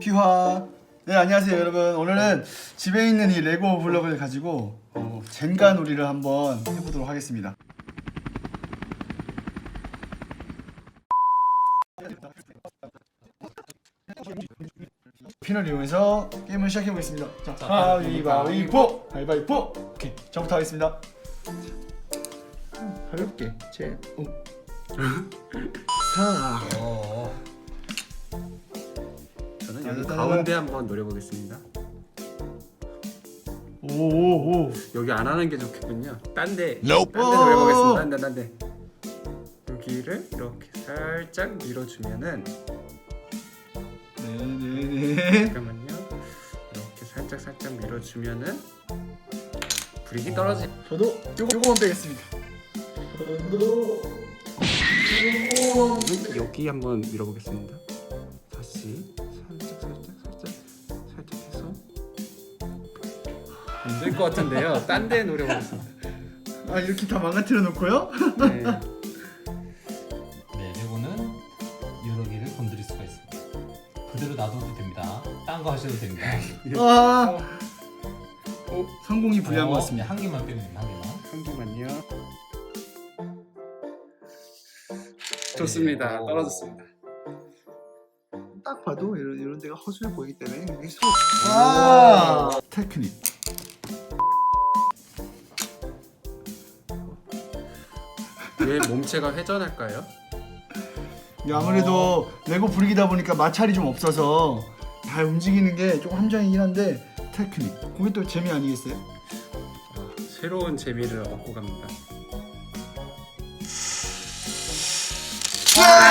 피화. 네 안녕하세요 여러분. 오늘은 집에 있는 이 레고 블럭을 가지고 어, 젠가 놀이를 한번 해보도록 하겠습니다. 핀을 이용해서 게임을 시작해 보겠습니다. 자, 가위바위보, 가위바위보. 오케이, 저부터 하겠습니다. 가볍게 제 오. 사. 여기 따다다다. 가운데 한번 노려보겠습니다. 오오오. 여기 안 하는 게 좋겠군요. 딴데, Nope. 딴데 노려보겠습니다. 딴데, 딴데. 여기를 이렇게 살짝 밀어주면은 네네네. 잠깐만요. 이렇게 살짝 살짝 밀어주면은 불이 떨어지. 저도 요거 요거만 빼겠습니다. 저도 여기 한번 밀어보겠습니다. 다시 살짝 살짝 살짝 살짝 해서 안 될 것 같은데요. 딴 데 노려보겠습니다. 아 이렇게 다 망가뜨려 놓고요? 네. 네, 레고는 여러 개를 건드릴 수가 있습니다. 그대로 놔둬도 됩니다. 딴 거 하셔도 됩니다. 아 어, 성공이 불리한 것 어, 같습니다. 네, 한 개만 빼면 됩니다. 한 개만. 잠깐만요. 좋습니다. 오. 떨어졌습니다. 딱 봐도 이런 이런 데가 허술해 보이기 때문에 이게 소. 아 테크닉. 왜 몸체가 회전할까요? 이게 아무래도 레고 불기다 보니까 마찰이 좀 없어서 잘 움직이는 게 조금 함정이긴 한데 테크닉. 그게 또 재미 아니겠어요? 아, 새로운 재미를 얻고 갑니다. 아!